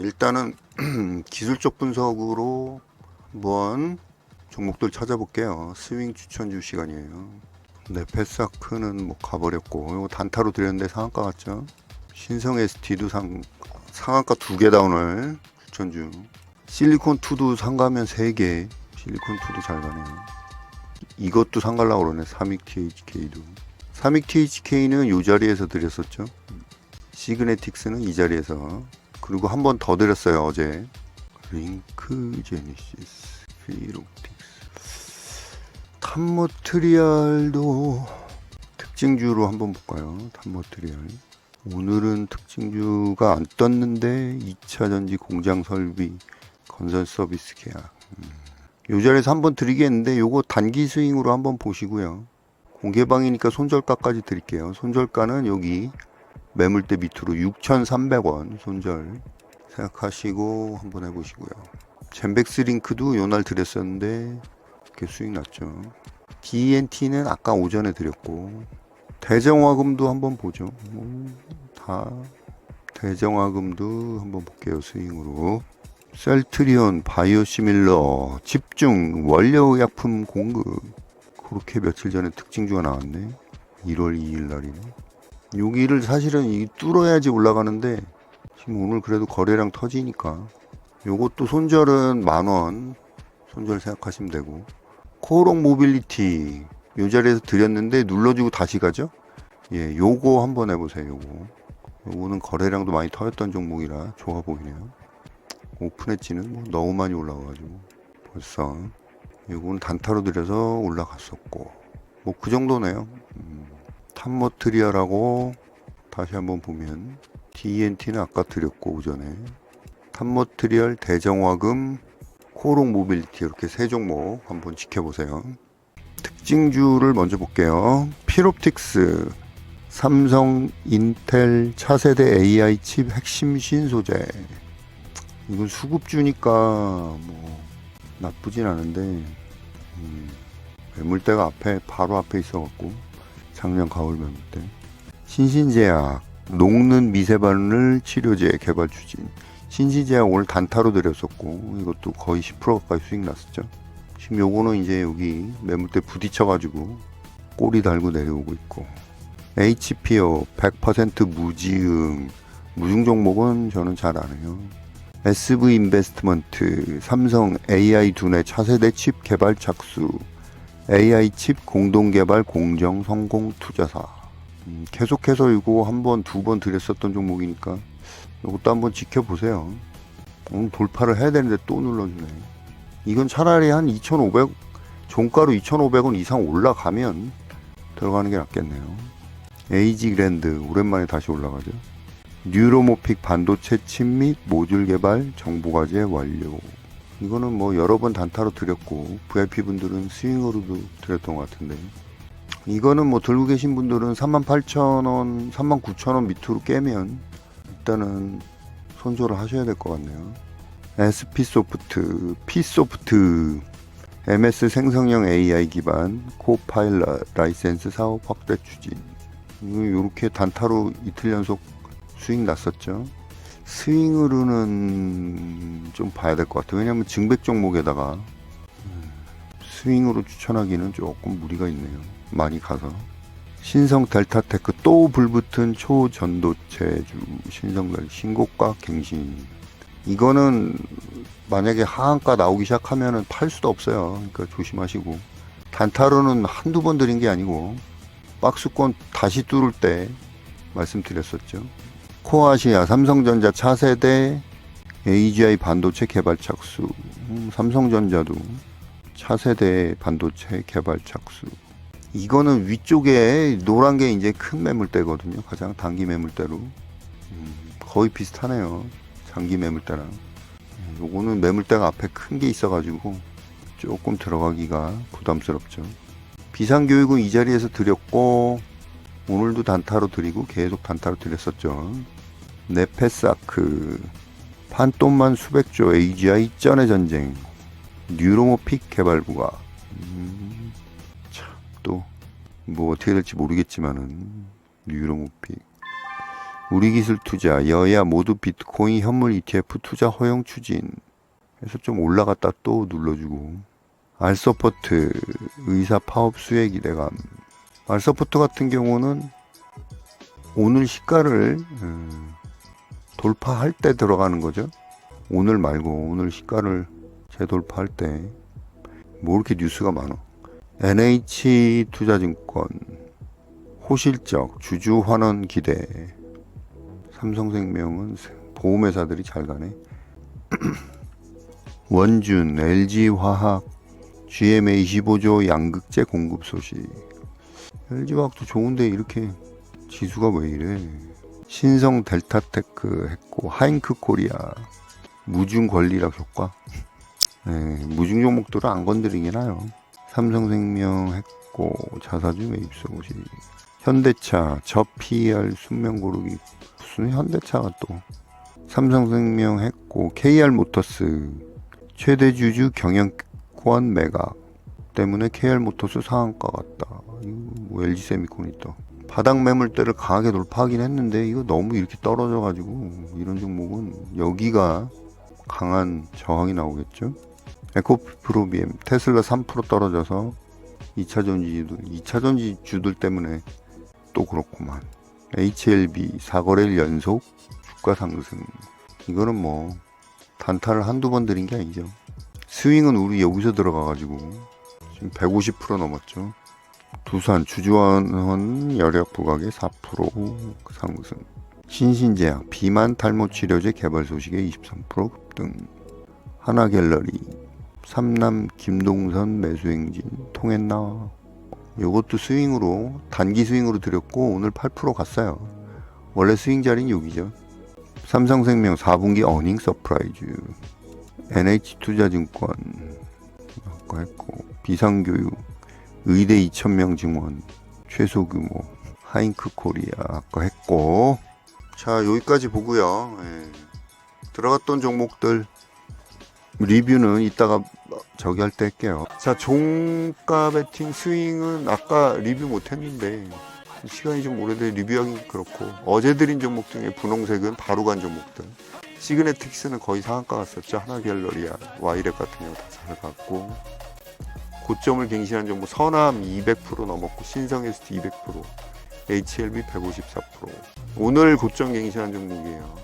일단은 기술적 분석으로 한번 종목들 찾아볼게요. 스윙 추천주 시간이에요. 네, 패스아크는 뭐 가버렸고, 이거 단타로 드렸는데 상한가 같죠? 신성 ST도 상, 상한가 두 개다 오늘 추천주. 실리콘2도 상가면 세 개. 실리콘2도 잘 가네요. 이것도 상갈라 그러네. 삼익 THK도. 삼익 THK는 이 자리에서 드렸었죠. 시그네틱스는 이 자리에서 그리고 한 번 더 드렸어요 어제. 링크 제니시스 피로틱스. 탑머트리얼도 특징주로 한번 볼까요? 탑머트리얼. 오늘은 특징주가 안 떴는데 2차 전지 공장 설비 건설 서비스 계약. 음. 요 자리에서 한번 드리겠는데 요거 단기 스윙으로 한번 보시고요. 공개방이니까 손절가까지 드릴게요. 손절가는 여기 매물대 밑으로 6,300원 손절 생각하시고 한번 해보시고요. 젠백스 링크도 요날 드렸었는데 이렇게 수익 났죠. DNT는 아까 오전에 드렸고 대정화금도 한번 보죠. 뭐, 다 대정화금도 한번 볼게요. 스윙으로. 셀트리온, 바이오시밀러, 집중, 원료의약품 공급. 그렇게 며칠 전에 특징주가 나왔네. 1월 2일 날이네. 여기를 사실은 이 뚫어야지 올라가는데 지금 오늘 그래도 거래량 터지니까 요것도 손절은 만원 손절 생각하시면 되고. 코롱 모빌리티 요 자리에서 드렸는데 눌러주고 다시 가죠? 예 요거 한번 해보세요 요거. 요거는 거래량도 많이 터졌던 종목이라 좋아 보이네요. 오픈했지는 뭐 너무 많이 올라와가지고 벌써 요거는 단타로 들여서 올라갔었고. 뭐 그 정도네요. 음. 탑모트리아라고 다시 한번 보면 DNT는 아까 드렸고 오전에 탑모트리얼 대정화금 코롱 모빌리티 이렇게 세 종목 한번 지켜보세요. 특징주를 먼저 볼게요. 피롭틱스 삼성 인텔 차세대 AI 칩 핵심 신소재. 이건 수급주니까 뭐 나쁘진 않은데 음, 매물대가 앞에 바로 앞에 있어갖고 작년 가을 매물 때. 신신제약 녹는 미세바늘 치료제 개발 추진. 신신제약 오늘 단타로 드렸었고 이것도 거의 10% 가까이 수익 났었죠. 지금 요거는 이제 여기 매물대 부딪혀 가지고 꼬리 달고 내려오고 있고. HPO 100% 무지응. 무중 종목은 저는 잘 안 해요. SV 인베스트먼트 삼성 AI 두뇌 차세대 칩 개발 착수 AI 칩 공동 개발 공정 성공 투자사. 음, 계속해서 이거 한 번, 두 번 드렸었던 종목이니까 이것도 한번 지켜보세요. 오늘 돌파를 해야 되는데 또 눌러주네. 이건 차라리 한 2,500, 종가로 2,500원 이상 올라가면 들어가는 게 낫겠네요. 에이지 그랜드, 오랜만에 다시 올라가죠. 뉴로모픽 반도체 칩 및 모듈 개발 정보과제 완료. 이거는 뭐 여러 번 단타로 드렸고 VIP 분들은 스윙으로도 드렸던 것 같은데 이거는 뭐 들고 계신 분들은 38,000원, 39,000원 밑으로 깨면 일단은 손절을 하셔야 될 것 같네요. SP 소프트, P 소프트, MS 생성형 AI 기반 코파일럿 라이센스 사업 확대 추진. 이렇게 단타로 이틀 연속 수익 났었죠. 스윙으로는 좀 봐야 될 것 같아요. 왜냐하면 증백 종목에다가 음, 스윙으로 추천하기는 조금 무리가 있네요. 많이 가서. 신성 델타테크 또 불붙은 초전도체주 신성별 신고가 갱신. 이거는 만약에 하한가 나오기 시작하면은 팔 수도 없어요. 그러니까 조심하시고. 단타로는 한두 번 드린 게 아니고 박스권 다시 뚫을 때 말씀드렸었죠. 코아시아 삼성전자 차세대 AGI 반도체 개발 착수. 음, 삼성전자도 차세대 반도체 개발 착수. 이거는 위쪽에 노란 게 이제 큰 매물대거든요. 가장 단기 매물대로. 음, 거의 비슷하네요. 장기 매물대랑. 음, 요거는 매물대가 앞에 큰 게 있어 가지고 조금 들어가기가 부담스럽죠. 비상교육은 이 자리에서 드렸고 오늘도 단타로 드리고 계속 단타로 드렸었죠. 네페사크 판돈만 수백조 AGI 전의 전쟁 뉴로모픽 개발부가 음, 참또 뭐 어떻게 될지 모르겠지만은 뉴로모픽. 우리 기술 투자 여야 모두 비트코인 현물 ETF 투자 허용 추진. 해서 좀 올라갔다 또 눌러주고. 알서포트 의사 파업 수혜 기대감. 알서포트 같은 경우는 오늘 시가를 음, 돌파할 때 들어가는 거죠? 오늘 말고 오늘 시가를 재돌파할 때 뭐 이렇게 뉴스가 많아? NH 투자증권 호실적 주주 환원 기대. 삼성생명은 보험회사들이 잘 가네. 원준 LG화학 GMA 25조 양극재 공급 소식. LG화학도 좋은데 이렇게 지수가 왜 이래 신성 델타테크 했고 하잉크 코리아. 무중 권리락 효과? 네, 무중 종목들은 안 건드리긴 해요. 삼성생명 했고 자사주 매입소 소식 현대차 저 PER 순명 고르기. 무슨 현대차가 또? 삼성생명 했고 KR 모터스. 최대 주주 경영권 매각 때문에 KR 모터스 상한가 같다. 이거 뭐 LG 세미콘이 또 바닥 매물대를 강하게 돌파하긴 했는데 이거 너무 이렇게 떨어져 가지고 이런 종목은 여기가 강한 저항이 나오겠죠. 에코프로비엠 테슬라 3% 떨어져서 2차 전지주들 2차 전지 주들 때문에 또 그렇구만. HLB 4거래일 연속 주가 상승. 이거는 뭐 단타를 한두 번 드린 게 아니죠. 스윙은 우리 여기서 들어가 가지고 지금 150% 넘었죠. 두산 주주원 열약 부각의 4% 상승. 신신제약 비만 탈모 치료제 개발 소식에 23% 급등. 하나갤러리 삼남 김동선 매수 행진 통했나? 요것도 스윙으로 단기 스윙으로 드렸고 오늘 8% 갔어요. 원래 스윙 자리는 여기죠. 삼성생명 4분기 어닝 서프라이즈 NH투자증권 아까 했고 비상교육 의대 2천명 증원 최소 규모 하잉크 코리아 아까 했고 자 여기까지 보고요 예. 들어갔던 종목들 리뷰는 이따가 저기 할 때 할게요. 자, 종가 베팅 스윙은 아까 리뷰 못 했는데 시간이 좀 오래돼 리뷰하기 그렇고 어제 드린 종목 중에 분홍색은 바로 간 종목들 시그네틱스는 거의 상한가 갔었죠. 하나 갤러리아, 와이랩 같은 경우 다 잘 갔고 고점을 갱신한 종목 선암 200% 넘었고 신성 ST 200% HLB 154% 오늘 고점 갱신한 종목이에요.